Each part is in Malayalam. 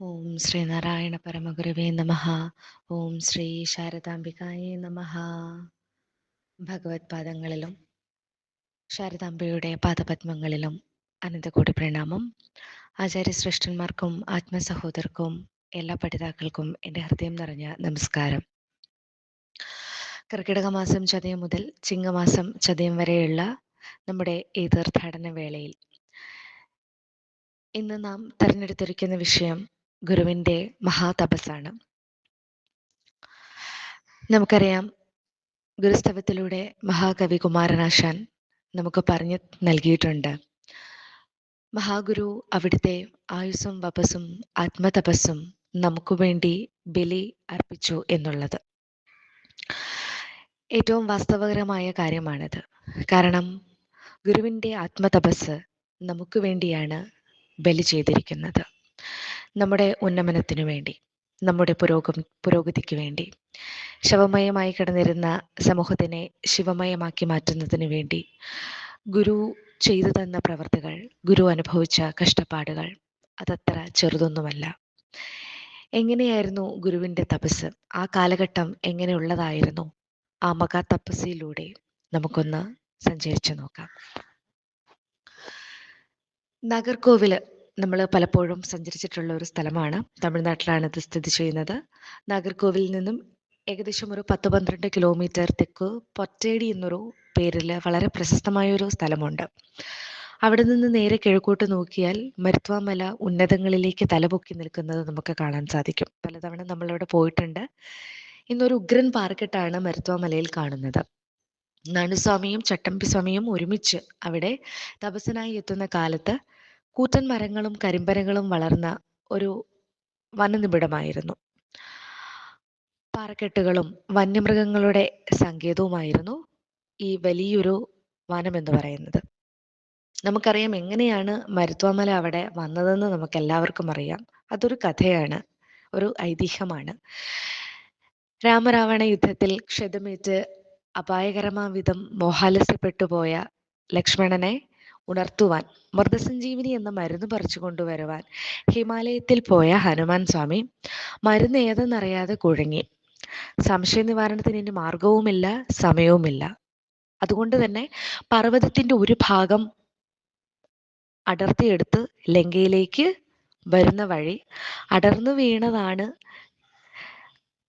ഓം ശ്രീ ശ്രീനാരായണ പരമഗുരുവേ നമ ഓം ശ്രീ ശാരദാംബികായേ നമ ഭഗവത് പാദങ്ങളിലും ശാരദാംബയുടെ പാദപത്മങ്ങളിലും അനന്തകോടി പ്രണാമം. ആചാര്യശ്രേഷ്ഠന്മാർക്കും ആത്മസഹോദർക്കും എല്ലാ പഠിതാക്കൾക്കും എന്റെ ഹൃദയം നിറഞ്ഞ നമസ്കാരം. കർക്കിടക മാസം ചതയം മുതൽ ചിങ്ങമാസം ചതയം വരെയുള്ള നമ്മുടെ ഈ തീർത്ഥാടന വേളയിൽ ഇന്ന് നാം തിരഞ്ഞെടുത്തിരിക്കുന്ന വിഷയം ഗുരുവിന്റെ മഹാതപസ്സാണ്. നമുക്കറിയാം ഗുരുസ്തവത്തിലൂടെ മഹാകവി കുമാരനാശാൻ നമുക്ക് പറഞ്ഞു നൽകിയിട്ടുണ്ട്. മഹാഗുരു അവിടുത്തെ ആയുസ്സും വപസും ആത്മതപസ്സും നമുക്ക് വേണ്ടി ബലി അർപ്പിച്ചു എന്നുള്ളത്. ഏറ്റവും വാസ്തവകരമായ കാര്യമാണിത്. കാരണം ഗുരുവിന്റെ ആത്മതപസ് നമുക്ക് വേണ്ടിയാണ് ബലി ചെയ്തിരിക്കുന്നത്. നമ്മുടെ ഉന്നമനത്തിനു വേണ്ടി നമ്മുടെ പുരോഗം പുരോഗതിക്ക് വേണ്ടി ശവമയമായി കിടന്നിരുന്ന സമൂഹത്തിനെ ശിവമയമാക്കി മാറ്റുന്നതിന് വേണ്ടി ഗുരു ചെയ്തു തന്ന പ്രവർത്തികൾ ഗുരു അനുഭവിച്ച കഷ്ടപ്പാടുകൾ അതത്ര ചെറുതൊന്നുമല്ല. എങ്ങനെയായിരുന്നു ഗുരുവിന്റെ തപസ് ആ കാലഘട്ടം എങ്ങനെയുള്ളതായിരുന്നു? ആ മകാ തപസ്സിലൂടെ നമുക്കൊന്ന് സഞ്ചരിച്ചു നോക്കാം. നാഗർകോവിൽ നമ്മൾ പലപ്പോഴും സഞ്ചരിച്ചിട്ടുള്ള ഒരു സ്ഥലമാണ്. തമിഴ്നാട്ടിലാണ് ഇത് സ്ഥിതി ചെയ്യുന്നത്. നാഗർകോവിലിൽ നിന്നും ഏകദേശം ഒരു പത്ത് പന്ത്രണ്ട് കിലോമീറ്റർ തെക്ക് പൊറ്റേടി എന്നൊരു പേരിൽ വളരെ പ്രശസ്തമായ ഒരു സ്ഥലമുണ്ട്. അവിടെ നിന്ന് നേരെ കിഴക്കോട്ട് നോക്കിയാൽ മരുത്വാമല ഉന്നതങ്ങളിലേക്ക് തലപൊക്കി നിൽക്കുന്നത് നമുക്ക് കാണാൻ സാധിക്കും. പലതവണ നമ്മളവിടെ പോയിട്ടുണ്ട്. ഇന്നൊരു ഉഗ്രൻ പാർക്കെട്ടാണ് മരുത്വാമലയിൽ കാണുന്നത്. നാണുസ്വാമിയും ചട്ടമ്പി സ്വാമിയും ഒരുമിച്ച് അവിടെ തപസ്സനായി എത്തുന്ന കാലത്ത് കൂറ്റൻ മരങ്ങളും കരിമ്പനകളും വളർന്ന ഒരു വനനിബിഡമായിരുന്നു. പാറക്കെട്ടുകളും വന്യമൃഗങ്ങളുടെ സങ്കേതവുമായിരുന്നു ഈ വലിയൊരു വനം എന്ന് പറയുന്നത്. നമുക്കറിയാം എങ്ങനെയാണ് മരുത്വാമല അവിടെ വന്നതെന്ന് നമുക്ക് എല്ലാവർക്കും അറിയാം. അതൊരു കഥയാണ് ഒരു ഐതിഹ്യമാണ്. രാമരാവണ യുദ്ധത്തിൽ ക്ഷതമേറ്റ് അപായകരമാവിധം മോഹാലസ്യപ്പെട്ടു പോയ ലക്ഷ്മണനെ ഉണർത്തുവാൻ മൃതസഞ്ജീവിനി എന്ന മരുന്ന് പറിച്ചു കൊണ്ടുവരുവാൻ. ഹിമാലയത്തിൽ പോയ ഹനുമാൻ സ്വാമി മരുന്ന് ഏതെന്നറിയാതെ കുഴങ്ങി. സംശയ നിവാരണത്തിന് ഇനി മാർഗവുമില്ല സമയവുമില്ല. അതുകൊണ്ട് തന്നെ പർവതത്തിന്റെ ഒരു ഭാഗം അടർത്തിയെടുത്ത് ലങ്കയിലേക്ക് വരുന്ന വഴി അടർന്നു വീണതാണ്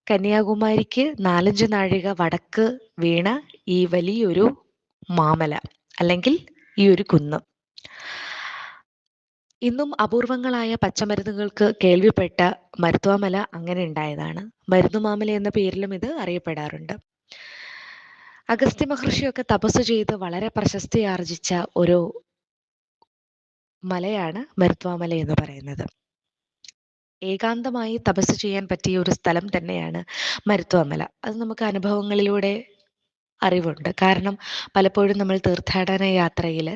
കന്യാകുമാരിക്ക് നാലഞ്ച് നാഴിക വടക്ക് വീണ ഈ വലിയൊരു മാമല. അല്ലെങ്കിൽ ഈ ഒരു കുന്ന്. ഇന്നും അപൂർവങ്ങളായ പച്ചമരുന്നുകൾക്ക് കേൾവിപ്പെട്ട മരുത്വാമല അങ്ങനെ ഉണ്ടായതാണ്. മരുന്നുമാമല എന്ന പേരിലും ഇത് അറിയപ്പെടാറുണ്ട്. അഗസ്ത്യ മഹർഷിയൊക്കെ തപസ് ചെയ്ത് വളരെ പ്രശസ്തി ആർജിച്ച ഒരു മലയാണ് മരുത്വാമല എന്ന് പറയുന്നത്. ഏകാന്തമായി തപസ് ചെയ്യാൻ പറ്റിയ ഒരു സ്ഥലം തന്നെയാണ് മരുത്വാമല. അത് നമുക്ക് അനുഭവങ്ങളിലൂടെ അറിവുണ്ട്. കാരണം പലപ്പോഴും നമ്മൾ തീർത്ഥാടന യാത്രയിൽ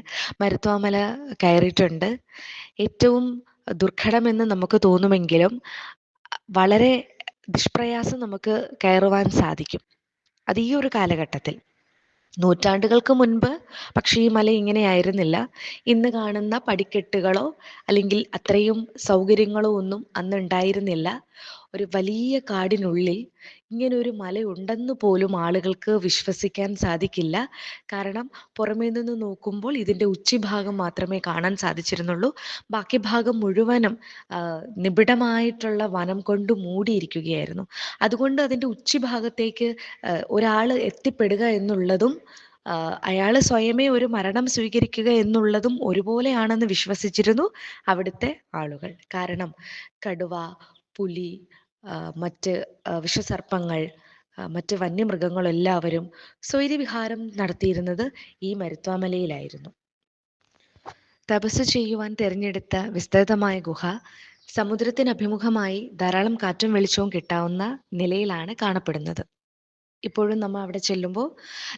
മരുത്വാമല കയറിയിട്ടുണ്ട്. ഏറ്റവും ദുർഘടമെന്ന് നമുക്ക് തോന്നുമെങ്കിലും വളരെ നിഷ്പ്രയാസം നമുക്ക് കയറുവാൻ സാധിക്കും. അത് ഈ ഒരു കാലഘട്ടത്തിൽ. നൂറ്റാണ്ടുകൾക്ക് മുൻപ് പക്ഷേ ഈ മല ഇങ്ങനെയായിരുന്നില്ല ഇന്ന് കാണുന്ന പടിക്കെട്ടുകളോ അല്ലെങ്കിൽ അത്രയും സൗകര്യങ്ങളോ ഒന്നും അന്ന് ഉണ്ടായിരുന്നില്ല ഒരു വലിയ കാടിനുള്ളിൽ ഇങ്ങനെ ഒരു മലയുണ്ടെന്ന് പോലും ആളുകൾക്ക് വിശ്വസിക്കാൻ സാധിക്കില്ല. കാരണം പുറമേ നിന്ന് നോക്കുമ്പോൾ ഇതിന്റെ ഉച്ചിഭാഗം മാത്രമേ കാണാൻ സാധിച്ചിരുന്നുള്ളൂ. ബാക്കി ഭാഗം മുഴുവനും നിബിഡമായിട്ടുള്ള വനം കൊണ്ട് മൂടിയിരിക്കുകയായിരുന്നു. അതുകൊണ്ട് അതിന്റെ ഉച്ചിഭാഗത്തേക്ക് ഒരാൾ എത്തിപ്പെടുക എന്നുള്ളതും അയാൾ സ്വയമേ ഒരു മരണം സ്വീകരിക്കുക എന്നുള്ളതും ഒരുപോലെയാണെന്ന് വിശ്വസിച്ചിരുന്നു അവിടുത്തെ ആളുകൾ. കാരണം കടുവ പുലി മറ്റ് വിഷസർപ്പങ്ങൾ മറ്റ് വന്യമൃഗങ്ങളെല്ലാവരും സ്വൈര്യവിഹാരം നടത്തിയിരുന്നത് ഈ മരുത്വാമലയിലായിരുന്നു. തപസ് ചെയ്യുവാൻ തിരഞ്ഞെടുത്ത വിസ്തൃതമായ ഗുഹ സമുദ്രത്തിന് അഭിമുഖമായി ധാരാളം കാറ്റും വെളിച്ചവും കിട്ടാവുന്ന നിലയിലാണ് കാണപ്പെടുന്നത്. ഇപ്പോഴും നമ്മൾ അവിടെ ചെല്ലുമ്പോൾ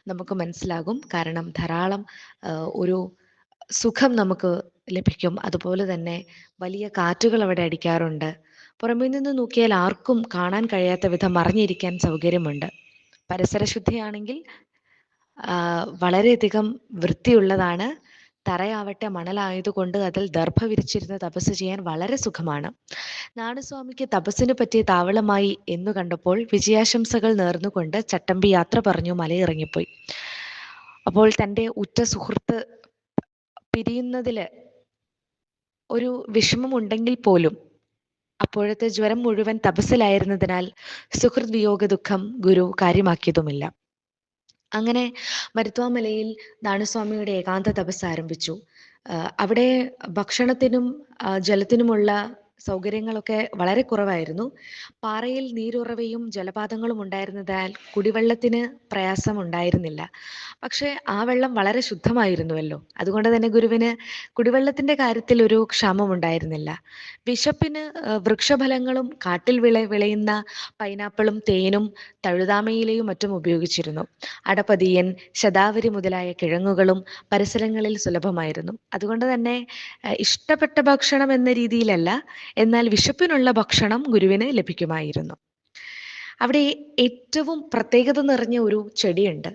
നമുക്ക് മനസ്സിലാകും കാരണം ധാരാളം ഒരു സുഖം നമുക്ക് ലഭിക്കും. അതുപോലെ തന്നെ വലിയ കാറ്റുകൾ അവിടെ അടിക്കാറുണ്ട്. പുറമേ നിന്ന് നോക്കിയാൽ ആർക്കും കാണാൻ കഴിയാത്ത വിധം മറിഞ്ഞിരിക്കാൻ സൗകര്യമുണ്ട്. പരിസര ശുദ്ധിയാണെങ്കിൽ വളരെയധികം വൃത്തിയുള്ളതാണ്. തറയാവട്ടെ മണലായതുകൊണ്ട് അതിൽ ദർഭ വിരിച്ചിരുന്ന് തപസ് ചെയ്യാൻ വളരെ സുഖമാണ്. നാണുസ്വാമിക്ക് തപസ്സിന് പറ്റിയ താവളമായി എന്ന് കണ്ടപ്പോൾ വിജയാശംസകൾ നേർന്നുകൊണ്ട് ചട്ടമ്പി യാത്ര പറഞ്ഞു മലയിറങ്ങിപ്പോയി. അപ്പോൾ തന്റെ ഉറ്റ സുഹൃത്ത് പിരിയുന്നതിൽ ഒരു വിഷമമുണ്ടെങ്കിൽ പോലും അപ്പോഴത്തെ ജ്വരം മുഴുവൻ തപസ്സിലായിരുന്നതിനാൽ സുഹൃത് വിയോഗ ദുഃഖം ഗുരു കാര്യമാക്കിയതുമില്ല. അങ്ങനെ മരുത്വാമലയിൽ നാണുസ്വാമിയുടെ ഏകാന്ത തപസ് ആരംഭിച്ചു അവിടെ ഭക്ഷണത്തിനും ജലത്തിനുമുള്ള സൗകര്യങ്ങളൊക്കെ വളരെ കുറവായിരുന്നു. പാറയിൽ നീരുറവയും ജലപാതങ്ങളും ഉണ്ടായിരുന്നതാൽ കുടിവെള്ളത്തിന് പ്രയാസം ഉണ്ടായിരുന്നില്ല പക്ഷേ ആ വെള്ളം വളരെ ശുദ്ധമായിരുന്നുവല്ലോ. അതുകൊണ്ട് തന്നെ ഗുരുവിന് കുടിവെള്ളത്തിന്റെ കാര്യത്തിൽ ഒരു ക്ഷാമം ഉണ്ടായിരുന്നില്ല വിശപ്പിന് വൃക്ഷഫലങ്ങളും കാട്ടിൽ വിള വിളയുന്ന പൈനാപ്പിളും തേനും തഴുതാമയിലയും മറ്റും ഉപയോഗിച്ചിരുന്നു. അടപതിയൻ ശതാവരി മുതലായ കിഴങ്ങുകളും പരിസരങ്ങളിൽ സുലഭമായിരുന്നു. അതുകൊണ്ട് തന്നെ ഇഷ്ടപ്പെട്ട ഭക്ഷണം എന്ന രീതിയിലല്ല എന്നാൽ വിശപ്പിനുള്ള ഭക്ഷണം ഗുരുവിന് ലഭിക്കുമായിരുന്നു. അവിടെ ഏറ്റവും പ്രത്യേകത നിറഞ്ഞ ഒരു ചെടിയുണ്ട്.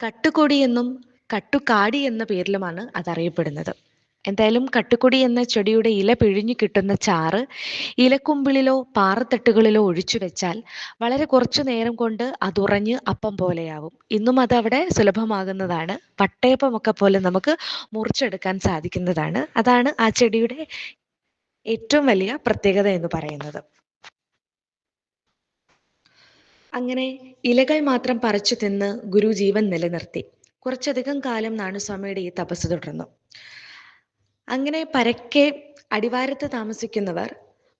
കട്ടുകൊടി എന്നും കട്ടുകാടി എന്ന പേരിലുമാണ് അതറിയപ്പെടുന്നത്. എന്തായാലും കട്ടുകൊടി എന്ന ചെടിയുടെ ഇല പിഴിഞ്ഞു കിട്ടുന്ന ചാറ് ഇലക്കുമ്പിളിലോ പാറത്തട്ടുകളിലോ ഒഴിച്ചു വെച്ചാൽ വളരെ കുറച്ചു നേരം കൊണ്ട് അതുറഞ്ഞ് അപ്പം പോലെയാവും. ഇന്നും അതവിടെ സുലഭമാകുന്നതാണ്. പട്ടയപ്പമൊക്കെ പോലെ നമുക്ക് മുറിച്ചെടുക്കാൻ സാധിക്കുന്നതാണ്. അതാണ് ആ ചെടിയുടെ ഏറ്റവും വലിയ പ്രത്യേകത എന്ന് പറയുന്നത്. അങ്ങനെ ഇലകൾ മാത്രം പറിച്ചു തിന്ന് ഗുരു ജീവൻ നിലനിർത്തി. കുറച്ചധികം കാലം നാണുസ്വാമിയുടെ ഈ തപസ് തുടർന്നു. അങ്ങനെ പരക്കെ അടിവാരത്ത് താമസിക്കുന്നവർ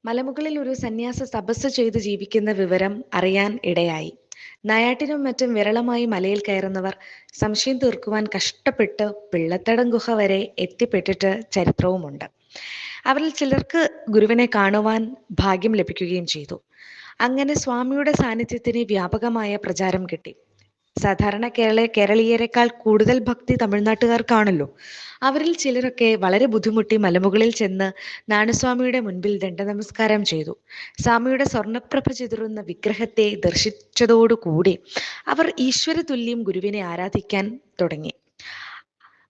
മലമുകളിൽ ഒരു സന്യാസ തപസ് ചെയ്ത് ജീവിക്കുന്ന വിവരം അറിയാൻ ഇടയായി. നയാട്ടിനും മറ്റും വിരളമായി മലയിൽ കയറുന്നവർ സംശയം തീർക്കുവാൻ കഷ്ടപ്പെട്ട് പിള്ളത്തടം ഗുഹ വരെ എത്തിപ്പെട്ടിട്ട് ചരിത്രവുമുണ്ട്. അവരിൽ ചിലർക്ക് ഗുരുവിനെ കാണുവാൻ ഭാഗ്യം ലഭിക്കുകയും ചെയ്തു. അങ്ങനെ സ്വാമിയുടെ സാന്നിധ്യത്തിന് വ്യാപകമായ പ്രചാരം കിട്ടി. സാധാരണ കേരള കേരളീയരെക്കാൾ കൂടുതൽ ഭക്തി തമിഴ്നാട്ടുകാർക്കാണല്ലോ. അവരിൽ ചിലരൊക്കെ വളരെ ബുദ്ധിമുട്ടി മലമുകളിൽ ചെന്ന് നാണസ്വാമിയുടെ മുൻപിൽ ദണ്ഡ നമസ്കാരം ചെയ്തു. സ്വാമിയുടെ സ്വർണപ്രഭ ചിതറുന്ന വിഗ്രഹത്തെ ദർശിച്ചതോടുകൂടി അവർ ഈശ്വര തുല്യം ഗുരുവിനെ ആരാധിക്കാൻ തുടങ്ങി.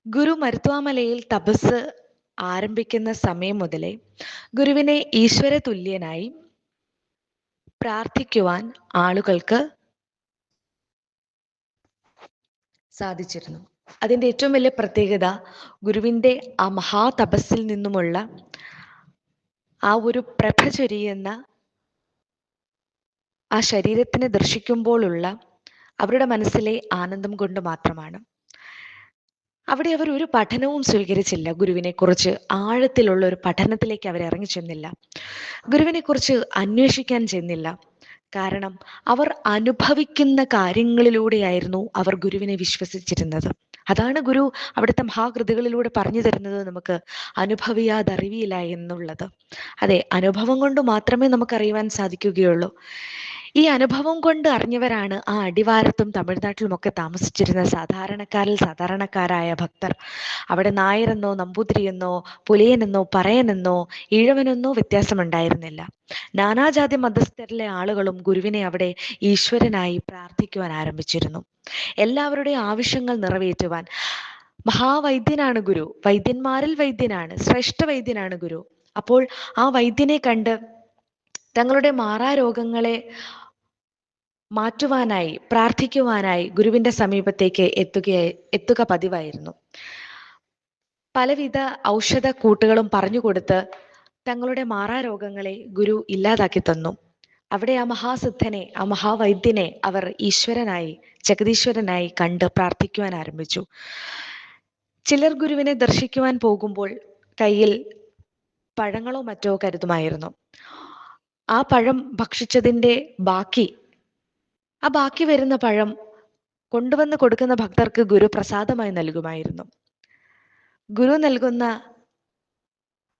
ഗുരു മരുത്വാമലയിൽ തപസ് ആരംഭിക്കുന്ന സമയം മുതലേ ഗുരുവിനെ ഈശ്വര തുല്യനായി പ്രാർത്ഥിക്കുവാൻ ആളുകൾക്ക് സാധിച്ചിരുന്നു. അതിന്റെ ഏറ്റവും വലിയ പ്രത്യേകത ഗുരുവിന്റെ ആ മഹാതപസ്സിൽ നിന്നുമുള്ള ആ ഒരു പ്രഭ ചൊരിയുന്ന ആ ശരീരത്തിനെ ദർശിക്കുമ്പോഴുള്ള അവരുടെ മനസ്സിലെ ആനന്ദം കൊണ്ട് മാത്രമാണ്. അവിടെ അവർ ഒരു പഠനവും സ്വീകരിച്ചില്ല. ഗുരുവിനെ കുറിച്ച് ആഴത്തിലുള്ള ഒരു പഠനത്തിലേക്ക് അവർ ഇറങ്ങി ചെന്നില്ല. ഗുരുവിനെ കുറിച്ച് അന്വേഷിക്കാൻ ചെന്നില്ല. കാരണം അവർ അനുഭവിക്കുന്ന കാര്യങ്ങളിലൂടെയായിരുന്നു അവർ ഗുരുവിനെ വിശ്വസിച്ചിരുന്നത്. അതാണ് ഗുരു അവിടുത്തെ മഹാകൃതികളിലൂടെ പറഞ്ഞു തരുന്നത് നമുക്ക് അനുഭവിയാതറിവിയില്ല എന്നുള്ളത്. അതെ അനുഭവം കൊണ്ട് മാത്രമേ നമുക്ക് അറിയുവാൻ സാധിക്കുകയുള്ളൂ. ഈ അനുഭവം കൊണ്ട് അറിഞ്ഞവരാണ് ആ അടിവാരത്തും തമിഴ്നാട്ടിലും ഒക്കെ താമസിച്ചിരുന്ന സാധാരണക്കാരിൽ സാധാരണക്കാരായ ഭക്തർ. അവിടെ നായരെന്നോ നമ്പൂതിരിയെന്നോ പുലിയനെന്നോ പറയനെന്നോ ഈഴവനെന്നോ വ്യത്യാസമുണ്ടായിരുന്നില്ല. നാനാജാതി മതസ്ഥരിലെ ആളുകളും ഗുരുവിനെ അവിടെ ഈശ്വരനായി പ്രാർത്ഥിക്കുവാൻ ആരംഭിച്ചിരുന്നു. എല്ലാവരുടെയും ആവശ്യങ്ങൾ നിറവേറ്റുവാൻ മഹാവൈദ്യനാണ് ഗുരു. വൈദ്യന്മാരിൽ വൈദ്യനാണ് ശ്രേഷ്ഠ വൈദ്യനാണ് ഗുരു. അപ്പോൾ ആ വൈദ്യനെ കണ്ട് തങ്ങളുടെ മാറാരോഗങ്ങളെ മാറ്റുവാനായി പ്രാർത്ഥിക്കുവാനായി ഗുരുവിന്റെ സമീപത്തേക്ക് എത്തുകയായി എത്തുക പതിവായിരുന്നു. പലവിധ ഔഷധ കൂട്ടുകളും പറഞ്ഞു കൊടുത്ത് തങ്ങളുടെ മാറാരോഗങ്ങളെ ഗുരു ഇല്ലാതാക്കി തന്നു. അവിടെ ആ മഹാസിദ്ധനെ ആ മഹാവൈദ്യനെ അവർ ഈശ്വരനായി ജഗതീശ്വരനായി കണ്ട് പ്രാർത്ഥിക്കുവാൻ ആരംഭിച്ചു. ചിലർ ഗുരുവിനെ ദർശിക്കുവാൻ പോകുമ്പോൾ കയ്യിൽ പഴങ്ങളോ മറ്റോ കരുതുമായിരുന്നു. ആ പഴം ഭക്ഷിച്ചതിന്റെ ബാക്കി ആ ബാക്കി വരുന്ന പഴം കൊണ്ടുവന്ന് കൊടുക്കുന്ന ഭക്തർക്ക് ഗുരു പ്രസാദമായി നൽകുമായിരുന്നു. ഗുരു നൽകുന്ന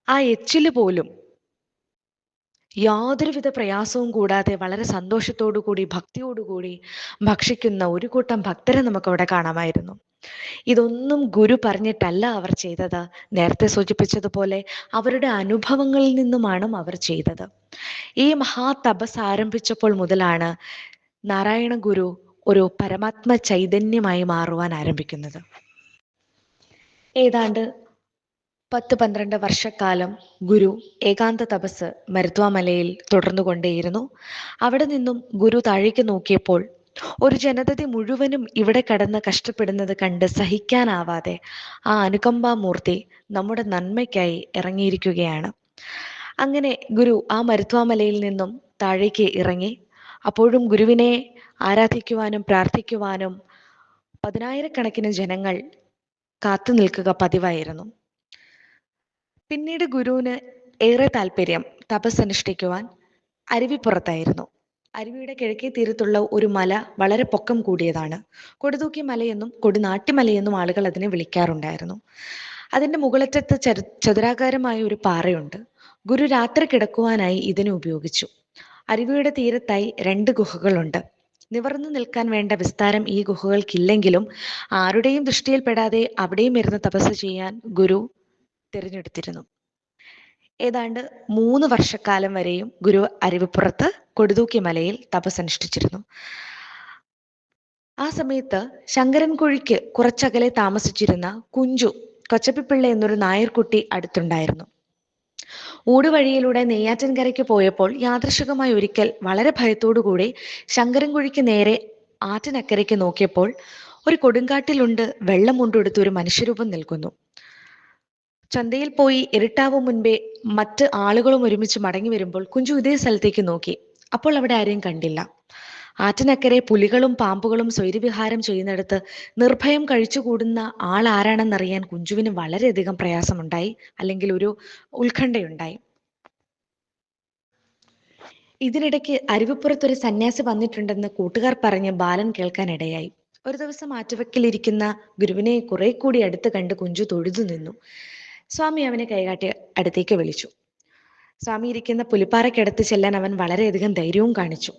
ആ എച്ചിൽ പോലും യാതൊരുവിധ പ്രയാസവും കൂടാതെ വളരെ സന്തോഷത്തോടു കൂടി ഭക്തിയോടുകൂടി ഭക്ഷിക്കുന്ന ഒരു കൂട്ടം ഭക്തരെ നമുക്കവിടെ കാണാമായിരുന്നു. ഇതൊന്നും ഗുരു പറഞ്ഞിട്ടല്ല അവർ ചെയ്തത്. നേരത്തെ സൂചിപ്പിച്ചതുപോലെ അവരുടെ അനുഭവങ്ങളിൽ നിന്നുമാണ് അവർ ചെയ്തത്. ഈ മഹാതപസ് ആരംഭിച്ചപ്പോൾ മുതലാണ് നാരായണ ഗുരു ഒരു പരമാത്മ ചൈതന്യമായി മാറുവാൻ ആരംഭിക്കുന്നത്. ഏതാണ്ട് പത്ത് പന്ത്രണ്ട് വർഷക്കാലം ഗുരു ഏകാന്ത തപസ് മരുത്വാമലയിൽ തുടർന്നുകൊണ്ടേയിരുന്നു. അവിടെ നിന്നും ഗുരു താഴേക്ക് നോക്കിയപ്പോൾ ഒരു ജനതതി മുഴുവനും ഇവിടെ കടന്ന് കഷ്ടപ്പെടുന്നത് കണ്ട് സഹിക്കാനാവാതെ ആ അനുകമ്പാമൂർത്തി നമ്മുടെ നന്മയ്ക്കായി ഇറങ്ങിയിരിക്കുകയാണ്. അങ്ങനെ ഗുരു ആ മരുത്വാമലയിൽ നിന്നും താഴേക്ക് ഇറങ്ങി അപ്പോഴും ഗുരുവിനെ ആരാധിക്കുവാനും പ്രാർത്ഥിക്കുവാനും പതിനായിരക്കണക്കിന് ജനങ്ങൾ കാത്തു നിൽക്കുക പതിവായിരുന്നു. പിന്നീട് ഗുരുവിന് ഏറെ താല്പര്യം തപസ് അനുഷ്ഠിക്കുവാൻ അരുവിപ്പുറത്തായിരുന്നു. അരുവിയുടെ കിഴക്കേ തീരത്തുള്ള ഒരു മല വളരെ പൊക്കം കൂടിയതാണ്. കൊടുതൂക്കി മലയെന്നും കൊടുനാട്ടിമലയെന്നും ആളുകൾ അതിനെ വിളിക്കാറുണ്ടായിരുന്നു. അതിന്റെ മുകളറ്റത്ത് ചതുരാകാരമായ ഒരു പാറയുണ്ട്. ഗുരു രാത്രി കിടക്കുവാനായി ഇതിനെ ഉപയോഗിച്ചു. അരുവിയുടെ തീരത്തായി രണ്ട് ഗുഹകളുണ്ട്. നിവർന്നു നിൽക്കാൻ വേണ്ട വിസ്താരം ഈ ഗുഹകൾക്കില്ലെങ്കിലും ആരുടെയും ദൃഷ്ടിയിൽപ്പെടാതെ അവിടെയും ഇരുന്ന് തപസ് ചെയ്യാൻ ഗുരു തിരഞ്ഞെടുത്തിരുന്നു. ഏതാണ്ട് മൂന്ന് വർഷക്കാലം വരെയും ഗുരു അരുവിപ്പുറത്ത് കൊടുതൂക്കി മലയിൽ തപസ് അനുഷ്ഠിച്ചിരുന്നു ആ സമയത്ത് ശങ്കരൻകുഴിക്ക് കുറച്ചകലെ താമസിച്ചിരുന്ന കുഞ്ചു കൊച്ചപ്പിപ്പിള്ള എന്നൊരു നായർക്കുട്ടി അടുത്തുണ്ടായിരുന്നു. ഊടുവഴിയിലൂടെ നെയ്യാറ്റിൻകരയ്ക്ക് പോയപ്പോൾ യാദൃശികമായി ഒരിക്കൽ വളരെ ഭയത്തോടുകൂടി ശങ്കരൻകുഴിക്ക് നേരെ ആറ്റിനക്കരയ്ക്ക് നോക്കിയപ്പോൾ ഒരു കൊടുങ്കാട്ടിലുണ്ട് വെള്ളം കൊണ്ടെടുത്ത് ഒരു മനുഷ്യരൂപം നിൽക്കുന്നു. ചന്തയിൽ പോയി ഇരുട്ടാവും മുൻപേ മറ്റ് ആളുകളും ഒരുമിച്ച് മടങ്ങി വരുമ്പോൾ കുഞ്ചു ഇതേ സ്ഥലത്തേക്ക് നോക്കി. അപ്പോൾ അവിടെ ആരെയും കണ്ടില്ല. ആറ്റിനക്കരെ പുലികളും പാമ്പുകളും സ്വൈര്യവിഹാരം ചെയ്യുന്നിടത്ത് നിർഭയം കഴിച്ചുകൂടുന്ന ആൾ ആരാണെന്നറിയാൻ കുഞ്ചുവിന് വളരെയധികം പ്രയാസമുണ്ടായി അല്ലെങ്കിൽ ഒരു ഉത്കണ്ഠയുണ്ടായി. ഇതിനിടയ്ക്ക് അരുവിപ്പുറത്തൊരു സന്യാസി വന്നിട്ടുണ്ടെന്ന് കൂട്ടുകാർ പറഞ്ഞ് ബാലൻ കേൾക്കാനിടയായി. ഒരു ദിവസം ആറ്റുവക്കിലിരിക്കുന്ന ഗുരുവിനെ കുറെ കൂടി അടുത്ത് കണ്ട് കുഞ്ചു തൊഴുതു നിന്നു. സ്വാമി അവനെ കൈകാട്ടി അടുത്തേക്ക് വിളിച്ചു. സ്വാമി ഇരിക്കുന്ന പുലിപ്പാറയ്ക്കടുത്ത് ചെല്ലാൻ അവൻ വളരെയധികം ധൈര്യവും കാണിച്ചു.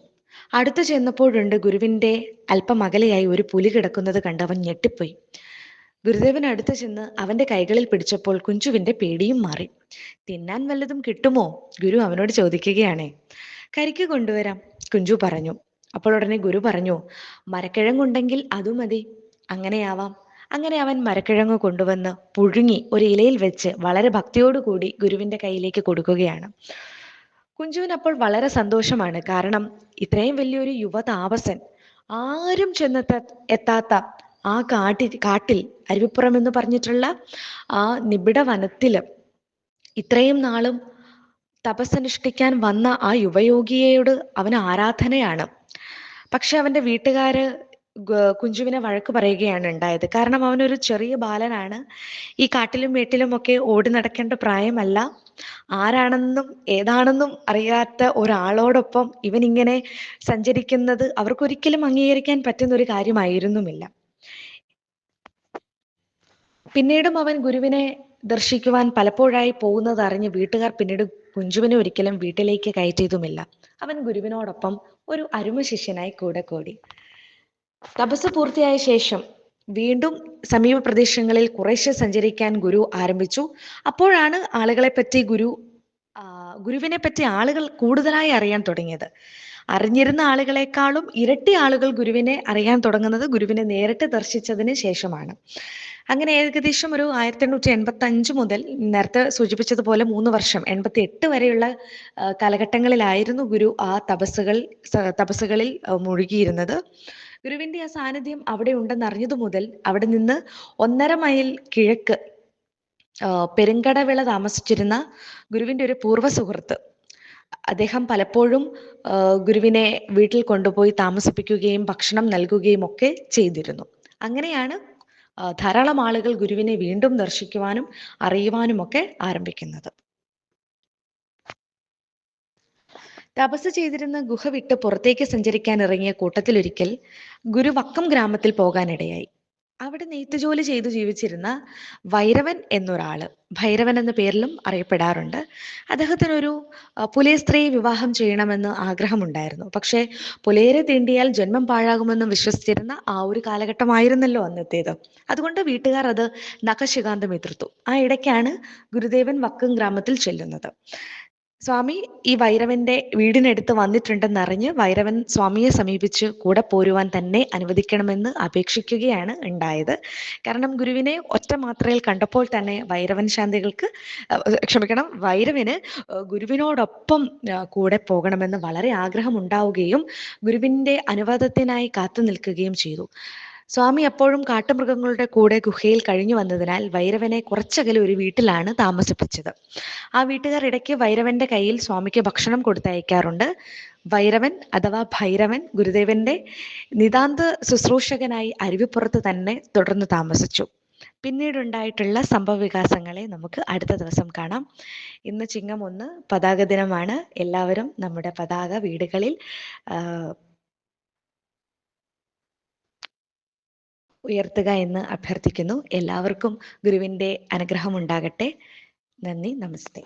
അടുത്തു ചെന്നപ്പോഴുണ്ട് ഗുരുവിന്റെ അല്പം അകലെയായി ഒരു പുലി കിടക്കുന്നത് കണ്ട് അവൻ ഞെട്ടിപ്പോയി. ഗുരുദേവൻ ചെന്ന് അവന്റെ കൈകളിൽ പിടിച്ചപ്പോൾ കുഞ്ചുവിന്റെ പേടിയും മാറി. തിന്നാൻ വല്ലതും കിട്ടുമോ? ഗുരു അവനോട് ചോദിക്കുകയാണ്. കരിക്ക് കൊണ്ടുവരാം കുഞ്ചു പറഞ്ഞു. അപ്പോൾ ഉടനെ ഗുരു പറഞ്ഞു മരക്കിഴങ്ങുണ്ടെങ്കിൽ അതു മതി. അങ്ങനെയാവാം. അങ്ങനെ അവൻ മരക്കിഴങ്ങ് കൊണ്ടുവന്ന് പുഴുങ്ങി ഒരു ഇലയിൽ വെച്ച് വളരെ ഭക്തിയോടുകൂടി ഗുരുവിന്റെ കയ്യിലേക്ക് കൊടുക്കുകയാണ്. കുഞ്ചുവിന് അപ്പോൾ വളരെ സന്തോഷമാണ്. കാരണം ഇത്രയും വലിയൊരു യുവ താപസൻ ആരും ചെന്നെത്ത എത്താത്ത ആ കാട്ടി കാട്ടിൽ അരുവിപ്പുറം എന്ന് പറഞ്ഞിട്ടുള്ള ആ നിബിഡ വനത്തിൽ ഇത്രയും നാളും തപസ്സനുഷ്ഠിക്കാൻ വന്ന ആ യുവയോഗിയോട് അവന് ആരാധനയാണ്. പക്ഷെ അവന്റെ വീട്ടുകാര് കുഞ്ചുവിനെ വഴക്ക് പറയുകയാണ് ഉണ്ടായത്. കാരണം അവനൊരു ചെറിയ ബാലനാണ്. ഈ കാട്ടിലും വീട്ടിലും ഒക്കെ ഓടി നടക്കേണ്ട പ്രായമല്ല. ആരാണെന്നും ഏതാണെന്നും അറിയാത്ത ഒരാളോടൊപ്പം ഇവൻ ഇങ്ങനെ സഞ്ചരിക്കുന്നത് അവർക്കൊരിക്കലും അംഗീകരിക്കാൻ പറ്റുന്ന ഒരു കാര്യമായിരുന്നുമില്ല. പിന്നീടും അവൻ ഗുരുവിനെ ദർശിക്കുവാൻ പലപ്പോഴായി പോകുന്നത് അറിഞ്ഞ് വീട്ടുകാർ പിന്നീട് കുഞ്ചുവിനെ ഒരിക്കലും വീട്ടിലേക്ക് കയറ്റിയതുമില്ല. അവൻ ഗുരുവിനോടൊപ്പം ഒരു അരുമ ശിഷ്യനായി കൂടെ കൂടി. തപസ് പൂർത്തിയായ ശേഷം വീണ്ടും സമീപ പ്രദേശങ്ങളിൽ കുറേശ്ശെ സഞ്ചരിക്കാൻ ഗുരു ആരംഭിച്ചു. അപ്പോഴാണ് ആളുകളെ പറ്റി ഗുരു ഗുരുവിനെ പറ്റി ആളുകൾ കൂടുതലായി അറിയാൻ തുടങ്ങിയത്. അറിഞ്ഞിരുന്ന ആളുകളെക്കാളും ഇരട്ടി ആളുകൾ ഗുരുവിനെ അറിയാൻ തുടങ്ങുന്നത് ഗുരുവിനെ നേരിട്ട് ദർശിച്ചതിന് ശേഷമാണ്. അങ്ങനെ ഏകദേശം ഒരു ആയിരത്തി എണ്ണൂറ്റി എൺപത്തി അഞ്ച് മുതൽ നേരത്തെ സൂചിപ്പിച്ചതുപോലെ മൂന്ന് വർഷം എൺപത്തി എട്ട് വരെയുള്ള കാലഘട്ടങ്ങളിലായിരുന്നു ഗുരു ആ തപസ്സുകൾ തപസ്സുകളിൽ മുഴുകിയിരുന്നത്. ഗുരുവിന്റെ ആ സാന്നിധ്യം അവിടെ ഉണ്ടെന്ന് അറിഞ്ഞത് മുതൽ അവിടെ നിന്ന് ഒന്നര മൈൽ കിഴക്ക് പെരുങ്കടവിള താമസിച്ചിരുന്ന ഗുരുവിന്റെ ഒരു പൂർവ സുഹൃത്ത് അദ്ദേഹം പലപ്പോഴും ഗുരുവിനെ വീട്ടിൽ കൊണ്ടുപോയി താമസിപ്പിക്കുകയും ഭക്ഷണം നൽകുകയും ഒക്കെ ചെയ്തിരുന്നു. അങ്ങനെയാണ് ധാരാളം ആളുകൾ ഗുരുവിനെ വീണ്ടും ദർശിക്കുവാനും അറിയുവാനും ഒക്കെ ആരംഭിക്കുന്നത്. തപസ് ചെയ്തിരുന്ന ഗുഹ വിട്ട് പുറത്തേക്ക് സഞ്ചരിക്കാൻ ഇറങ്ങിയ കൂട്ടത്തിലൊരിക്കൽ ഗുരു വക്കം ഗ്രാമത്തിൽ പോകാനിടയായി. അവിടെ നെയ്ത്ത് ജോലി ചെയ്തു ജീവിച്ചിരുന്ന വൈരവൻ എന്നൊരാൾ ഭൈരവൻ എന്ന പേരിലും അറിയപ്പെടാറുണ്ട്. അദ്ദേഹത്തിനൊരു ഒരു പുലയ സ്ത്രീയെ വിവാഹം ചെയ്യണമെന്ന് ആഗ്രഹമുണ്ടായിരുന്നു. പക്ഷേ പുലയരെ തീണ്ടിയാൽ ജന്മം പാഴാകുമെന്ന് വിശ്വസിച്ചിരുന്ന ആ ഒരു കാലഘട്ടമായിരുന്നല്ലോ അന്നത്തേത്. അതുകൊണ്ട് വീട്ടുകാർ അത് നഖശികാന്തം എതിർത്തു. ആ ഇടയ്ക്കാണ് ഗുരുദേവൻ വക്കം ഗ്രാമത്തിൽ ചെല്ലുന്നത്. സ്വാമി ഈ വൈരവന്റെ വീടിനടുത്ത് വന്നിട്ടുണ്ടെന്നറിഞ്ഞ് വൈരവൻ സ്വാമിയെ സമീപിച്ച് കൂടെ പോരുവാൻ തന്നെ അനുവദിക്കണമെന്ന് അപേക്ഷിക്കുകയാണ് ഉണ്ടായത്. കാരണം ഗുരുവിനെ ഒറ്റ മാത്രയിൽ കണ്ടപ്പോൾ തന്നെ വൈരവൻ ശാന്തികൾക്ക് ക്ഷമിക്കണം വൈരവന് ഗുരുവിനോടൊപ്പം കൂടെ പോകണമെന്ന് വളരെ ആഗ്രഹം ഉണ്ടാവുകയും ഗുരുവിന്റെ അനുവാദത്തിനായി കാത്തു നിൽക്കുകയും ചെയ്തു. സ്വാമി അപ്പോഴും കാട്ടുമൃഗങ്ങളുടെ കൂടെ ഗുഹയിൽ കഴിഞ്ഞു വന്നതിനാൽ വൈരവനെ കുറച്ചകലെ ഒരു വീട്ടിലാണ് താമസിപ്പിച്ചത്. ആ വീട്ടുകാർ ഇടയ്ക്ക് വൈരവന്റെ കയ്യിൽ സ്വാമിക്ക് ഭക്ഷണം കൊടുത്തയക്കാറുണ്ട്. വൈരവൻ അഥവാ ഭൈരവൻ ഗുരുദേവന്റെ നിതാന്ത ശുശ്രൂഷകനായി അരുവിപ്പുറത്ത് തന്നെ തുടർന്ന് താമസിച്ചു. പിന്നീടുണ്ടായിട്ടുള്ള സംഭവ വികാസങ്ങളെ നമുക്ക് അടുത്ത ദിവസം കാണാം. ഇന്ന് ചിങ്ങം ഒന്ന് പതാക ദിനമാണ് എല്ലാവരും നമ്മുടെ പതാക വീടുകളിൽ ഉയർത്തുക എന്ന് അഭ്യർത്ഥിക്കുന്നു. എല്ലാവർക്കും ഗുരുവിന്റെ അനുഗ്രഹം ഉണ്ടാകട്ടെ നന്ദി നമസ്തേ.